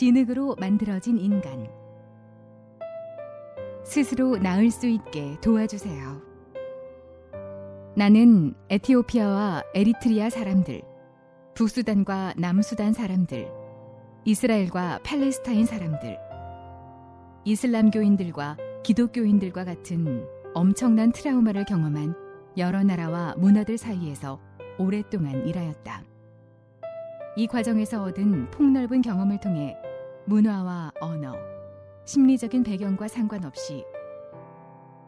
진흙으로 만들어진 인간. 스스로 나을 수 있게 도와주세요. 나는 에티오피아와 에리트리아 사람들, 북수단과 남수단 사람들, 이스라엘과 팔레스타인 사람들, 이슬람교인들과 기독교인들과 같은 엄청난 트라우마를 경험한 여러 나라와 문화들 사이에서 오랫동안 일하였다. 이 과정에서 얻은 폭넓은 경험을 통해 문화와 언어, 심리적인 배경과 상관없이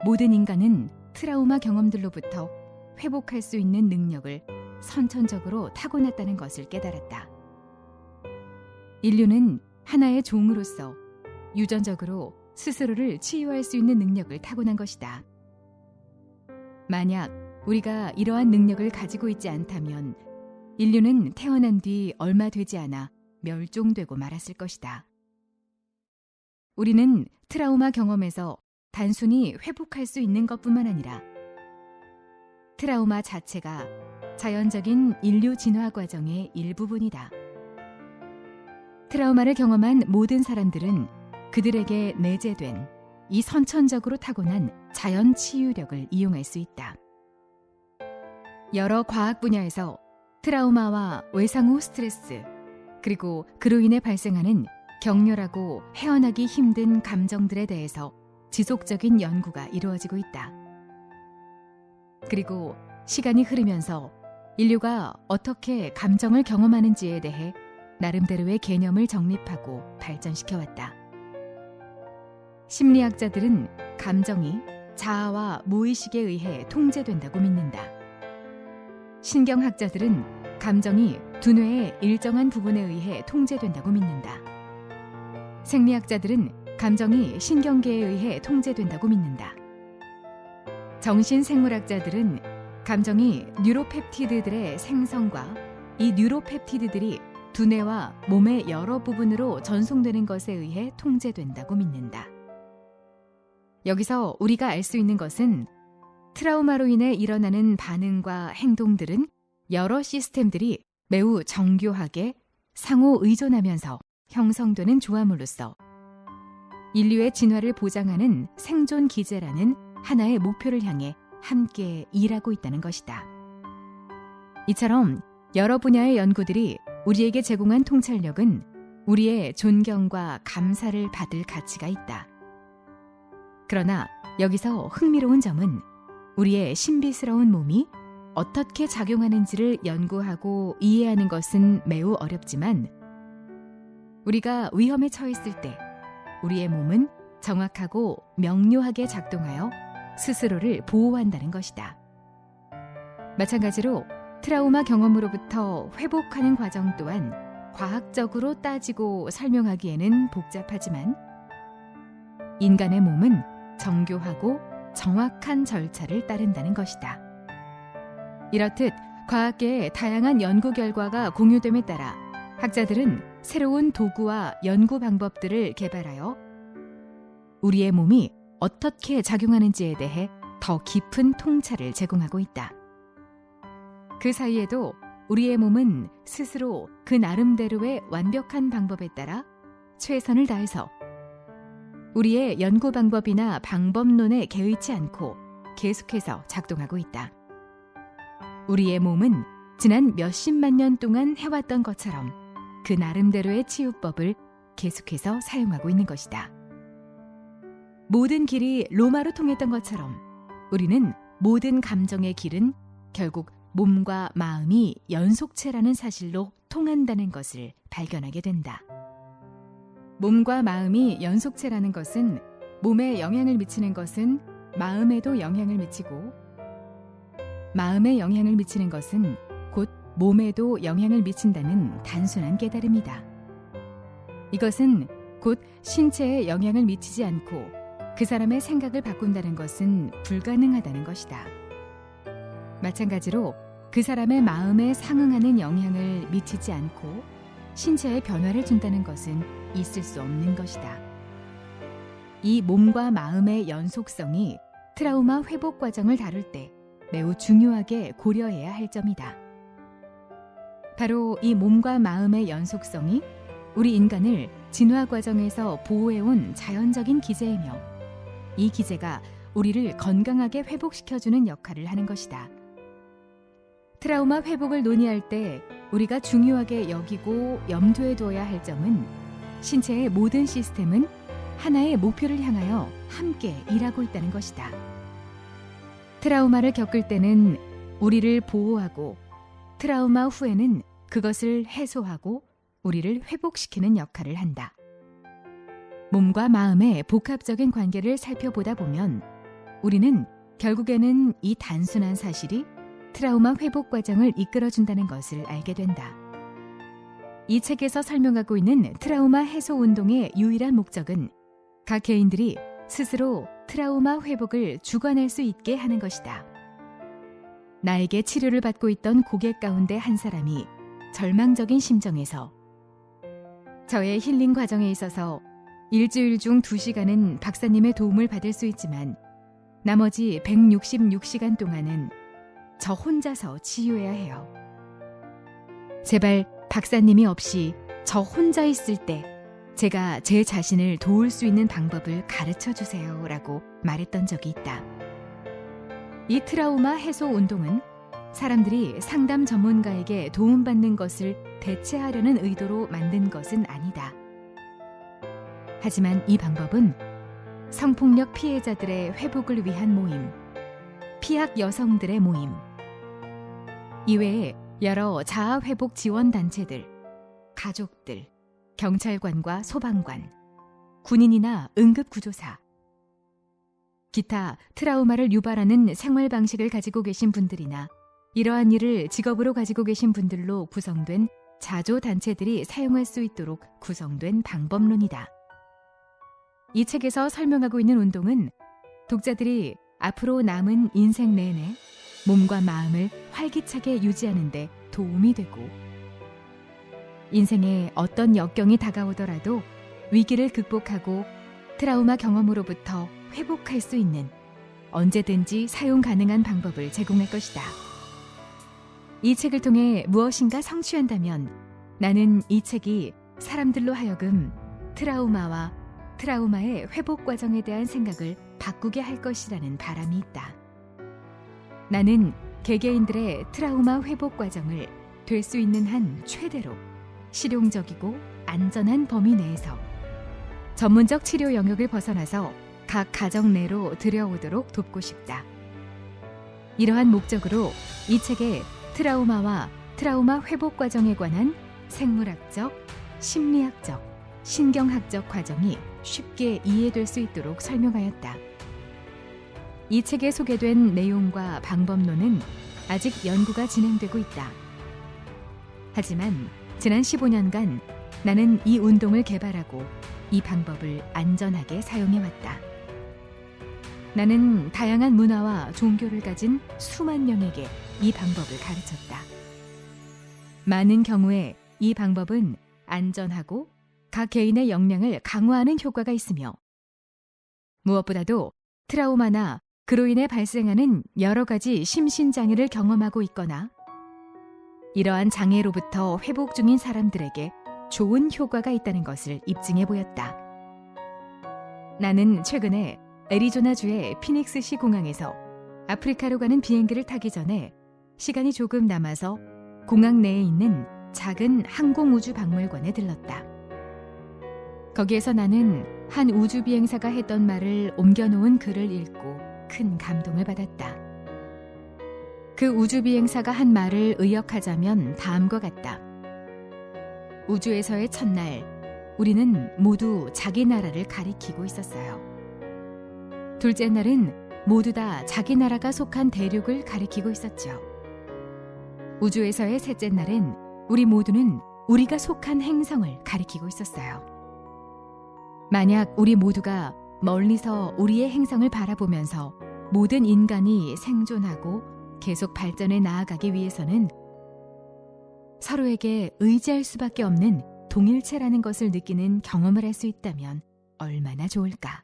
모든 인간은 트라우마 경험들로부터 회복할 수 있는 능력을 선천적으로 타고났다는 것을 깨달았다. 인류는 하나의 종으로서 유전적으로 스스로를 치유할 수 있는 능력을 타고난 것이다. 만약 우리가 이러한 능력을 가지고 있지 않다면 인류는 태어난 뒤 얼마 되지 않아 멸종되고 말았을 것이다. 우리는 트라우마 경험에서 단순히 회복할 수 있는 것뿐만 아니라 트라우마 자체가 자연적인 인류 진화 과정의 일부분이다. 트라우마를 경험한 모든 사람들은 그들에게 내재된 이 선천적으로 타고난 자연 치유력을 이용할 수 있다. 여러 과학 분야에서 트라우마와 외상 후 스트레스, 그리고 그로 인해 발생하는 격렬하고 헤어나기 힘든 감정들에 대해서 지속적인 연구가 이루어지고 있다. 그리고 시간이 흐르면서 인류가 어떻게 감정을 경험하는지에 대해 나름대로의 개념을 정립하고 발전시켜 왔다. 심리학자들은 감정이 자아와 무의식에 의해 통제된다고 믿는다. 신경학자들은 감정이 두뇌의 일정한 부분에 의해 통제된다고 믿는다. 생리학자들은 감정이 신경계에 의해 통제된다고 믿는다. 정신생물학자들은 감정이 뉴로펩티드들의 생성과 이 뉴로펩티드들이 두뇌와 몸의 여러 부분으로 전송되는 것에 의해 통제된다고 믿는다. 여기서 우리가 알 수 있는 것은 트라우마로 인해 일어나는 반응과 행동들은 여러 시스템들이 매우 정교하게 상호 의존하면서 형성되는 조화물로서 인류의 진화를 보장하는 생존 기제라는 하나의 목표를 향해 함께 일하고 있다는 것이다. 이처럼 여러 분야의 연구들이 우리에게 제공한 통찰력은 우리의 존경과 감사를 받을 가치가 있다. 그러나 여기서 흥미로운 점은 우리의 신비스러운 몸이 어떻게 작용하는지를 연구하고 이해하는 것은 매우 어렵지만 우리가 위험에 처했을 때 우리의 몸은 정확하고 명료하게 작동하여 스스로를 보호한다는 것이다. 마찬가지로 트라우마 경험으로부터 회복하는 과정 또한 과학적으로 따지고 설명하기에는 복잡하지만 인간의 몸은 정교하고 정확한 절차를 따른다는 것이다. 이렇듯 과학계의 다양한 연구 결과가 공유됨에 따라 학자들은 새로운 도구와 연구 방법들을 개발하여 우리의 몸이 어떻게 작용하는지에 대해 더 깊은 통찰을 제공하고 있다. 그 사이에도 우리의 몸은 스스로 그 나름대로의 완벽한 방법에 따라 최선을 다해서 우리의 연구 방법이나 방법론에 개의치 않고 계속해서 작동하고 있다. 우리의 몸은 지난 몇십만 년 동안 해왔던 것처럼 그 나름대로의 치유법을 계속해서 사용하고 있는 것이다. 모든 길이 로마로 통했던 것처럼 우리는 모든 감정의 길은 결국 몸과 마음이 연속체라는 사실로 통한다는 것을 발견하게 된다. 몸과 마음이 연속체라는 것은 몸에 영향을 미치는 것은 마음에도 영향을 미치고 마음에 영향을 미치는 것은 곧 몸에도 영향을 미친다는 단순한 깨달음이다. 이것은 곧 신체에 영향을 미치지 않고 그 사람의 생각을 바꾼다는 것은 불가능하다는 것이다. 마찬가지로 그 사람의 마음에 상응하는 영향을 미치지 않고 신체에 변화를 준다는 것은 있을 수 없는 것이다. 이 몸과 마음의 연속성이 트라우마 회복 과정을 다룰 때 매우 중요하게 고려해야 할 점이다. 바로 이 몸과 마음의 연속성이 우리 인간을 진화 과정에서 보호해온 자연적인 기제이며 이 기제가 우리를 건강하게 회복시켜주는 역할을 하는 것이다. 트라우마 회복을 논의할 때 우리가 중요하게 여기고 염두에 두어야 할 점은 신체의 모든 시스템은 하나의 목표를 향하여 함께 일하고 있다는 것이다. 트라우마를 겪을 때는 우리를 보호하고 트라우마 후에는 그것을 해소하고 우리를 회복시키는 역할을 한다. 몸과 마음의 복합적인 관계를 살펴보다 보면 우리는 결국에는 이 단순한 사실이 트라우마 회복 과정을 이끌어준다는 것을 알게 된다. 이 책에서 설명하고 있는 트라우마 해소 운동의 유일한 목적은 각 개인들이 스스로 트라우마 회복을 주관할 수 있게 하는 것이다. 나에게 치료를 받고 있던 고객 가운데 한 사람이 절망적인 심정에서 저의 힐링 과정에 있어서 일주일 중 2시간은 박사님의 도움을 받을 수 있지만 나머지 166시간 동안은 저 혼자서 치유해야 해요. 제발 박사님이 없이 저 혼자 있을 때 제가 제 자신을 도울 수 있는 방법을 가르쳐 주세요. 라고 말했던 적이 있다. 이 트라우마 해소 운동은 사람들이 상담 전문가에게 도움받는 것을 대체하려는 의도로 만든 것은 아니다. 하지만 이 방법은 성폭력 피해자들의 회복을 위한 모임, 피학 여성들의 모임, 이외에 여러 자아회복 지원 단체들, 가족들, 경찰관과 소방관, 군인이나 응급구조사, 기타 트라우마를 유발하는 생활 방식을 가지고 계신 분들이나 이러한 일을 직업으로 가지고 계신 분들로 구성된 자조 단체들이 사용할 수 있도록 구성된 방법론이다. 이 책에서 설명하고 있는 운동은 독자들이 앞으로 남은 인생 내내 몸과 마음을 활기차게 유지하는데 도움이 되고 인생에 어떤 역경이 다가오더라도 위기를 극복하고 트라우마 경험으로부터 회복할 수 있는 언제든지 사용 가능한 방법을 제공할 것이다. 이 책을 통해 무엇인가 성취한다면 나는 이 책이 사람들로 하여금 트라우마와 트라우마의 회복 과정에 대한 생각을 바꾸게 할 것이라는 바람이 있다. 나는 개개인들의 트라우마 회복 과정을 될 수 있는 한 최대로 실용적이고 안전한 범위 내에서 전문적 치료 영역을 벗어나서 각 가정 내로 들여오도록 돕고 싶다. 이러한 목적으로 이 책에 트라우마와 트라우마 회복 과정에 관한 생물학적, 심리학적, 신경학적 과정이 쉽게 이해될 수 있도록 설명하였다. 이 책에 소개된 내용과 방법론은 아직 연구가 진행되고 있다. 하지만 지난 15년간 나는 이 운동을 개발하고 이 방법을 안전하게 사용해왔다. 나는 다양한 문화와 종교를 가진 수만 명에게 이 방법을 가르쳤다. 많은 경우에 이 방법은 안전하고 각 개인의 역량을 강화하는 효과가 있으며 무엇보다도 트라우마나 그로 인해 발생하는 여러 가지 심신장애를 경험하고 있거나 이러한 장애로부터 회복 중인 사람들에게 좋은 효과가 있다는 것을 입증해 보였다. 나는 최근에 애리조나주의 피닉스시 공항에서 아프리카로 가는 비행기를 타기 전에 시간이 조금 남아서 공항 내에 있는 작은 항공우주 박물관에 들렀다. 거기에서 나는 한 우주 비행사가 했던 말을 옮겨놓은 글을 읽고 큰 감동을 받았다. 그 우주 비행사가 한 말을 의역하자면 다음과 같다. 우주에서의 첫날, 우리는 모두 자기 나라를 가리키고 있었어요. 둘째 날은 모두 다 자기 나라가 속한 대륙을 가리키고 있었죠. 우주에서의 셋째 날은 우리 모두는 우리가 속한 행성을 가리키고 있었어요. 만약 우리 모두가 멀리서 우리의 행성을 바라보면서 모든 인간이 생존하고 계속 발전해 나아가기 위해서는 서로에게 의지할 수밖에 없는 동일체라는 것을 느끼는 경험을 할 수 있다면 얼마나 좋을까.